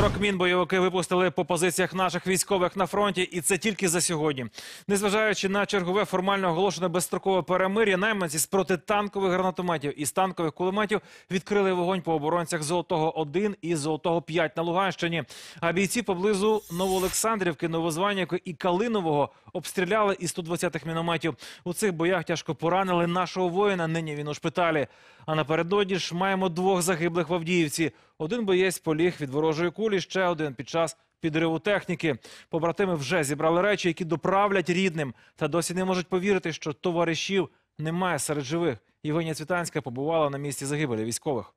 40 мін бойовики випустили по позиціях наших військових на фронті, і це тільки за сьогодні. Незважаючи на чергове формально оголошене безстрокове перемир'я, найманці з протитанкових гранатометів і з танкових кулеметів відкрили вогонь по оборонцях Золотого 1 і Золотого 5 на Луганщині. А бійці поблизу Новоолександрівки, Новозванівки і Калинового обстріляли із 120-х мінометів. У цих боях тяжко поранили нашого воїна. Нині він у шпиталі. А напередодні ж маємо двох загиблих в Авдіївці. Один боєць поліг від ворожої кулі, ще один під час підриву техніки. Побратими вже зібрали речі, які доправлять рідним, та досі не можуть повірити, що товаришів немає серед живих. Євгенія Цвітанська побувала на місці загибелі військових.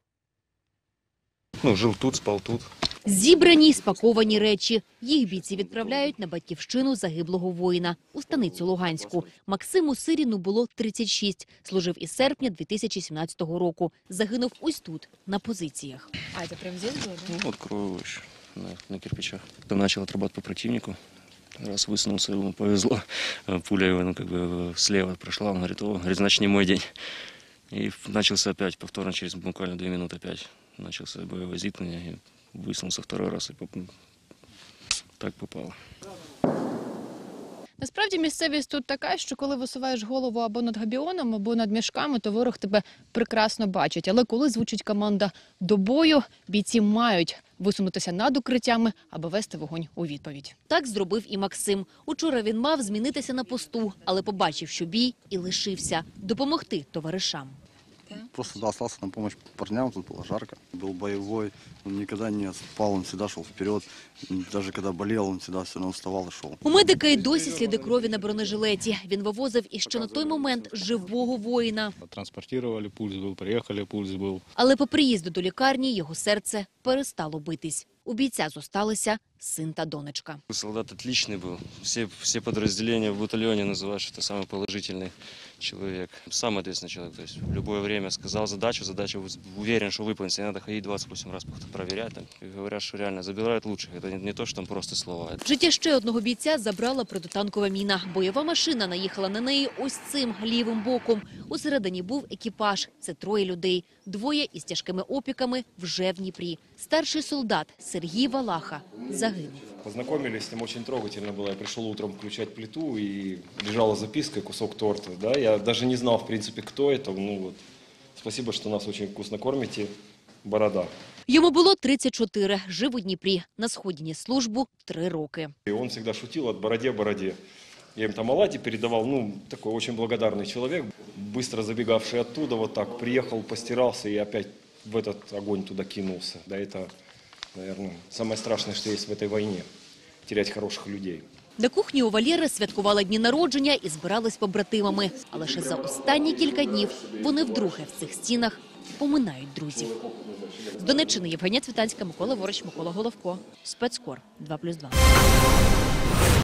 Ну, жив тут, спав тут. Зібрані й спаковані речі. Їх бійці відправляють на батьківщину загиблого воїна у станицю Луганську. Максиму Сиріну було 36. Служив із серпня 2017 року. Загинув ось тут, на позиціях. А, это прям здесь было, да? Ну, вот крою еще на, на кирпичах. Потом начал отрабатывать по противнику. Раз высунулся, ему повезло. Э, Пуля его, ну, как бы э, слева прошла. Он говорит, о, говорит, значит, не мой день. И начался опять, повторно, через буквально две минуты опять. Начался боевой зиткнення и высунулся второй раз. И поп- так попало. Насправді місцевість тут така, що коли висуваєш голову або над габіоном, або над мішками, то ворог тебе прекрасно бачить. Але коли звучить команда до бою, бійці мають висунутися над укриттями, аби вести вогонь у відповідь. Так зробив і Максим. Учора він мав змінитися на посту, але побачив, що бій і лишився допомогти товаришам. Просто да, остался на помощь парням, тут было жарко. Был боевой, он никогда не спал, он всегда шел вперед. Даже когда болел, он всегда все равно вставал и шел. У медика й досі сліди крові на бронежилеті. Він вивозив іще на той момент живого воїна. Транспортировали, пульс был, приехали, пульс был. Але по приїзду до лікарні його серце перестало битись. У бійця зосталися син та донечка. Солдат отличный был. Все, все подразделения в батальоне называют, что это самый положительный человек. Самый ответственный человек. То есть в любое время сказал задачу, задачу в- уверен, что выполнится. Не надо ходить 28 раз проверять. Там, и говорят, что реально забирают лучших. Это не, не то, что там просто слова. Это Життя ще одного бійця забрала протитанкова міна. Бойова машина наїхала на неї ось цим лівим боком. Усередині був екіпаж. Це троє людей. Двоє із тяжкими опіками вже в Дніпрі. Старший солдат Сергій Валаха загинув. Познакомились, с ним очень трогательно было. Я пришел утром включать плиту, и лежала записка, кусок торта. Да? Я даже не знал, в принципе, кто это. Ну, вот. Спасибо, что нас очень вкусно кормите. Борода. Йому було 34. Жив у Дніпрі. На сході ніс службу три роки. И он всегда шутил от бороде бороде. Я им там оладьи передавал, ну, такой очень благодарный человек, быстро забегавший оттуда, вот так, приехал, постирался и опять в этот огонь туда кинулся. Да, это, наверное, самое страшное, что есть в этой войне. Терять хороших людей. На кухні у Валєри святкували дні народження і збирались побратимами. А лише за останні кілька днів вони вдруге в цих стінах поминають друзів. З Донеччини Євгенія Цвітанська, Микола Ворич, Микола Головко. Спецкор 2+,2.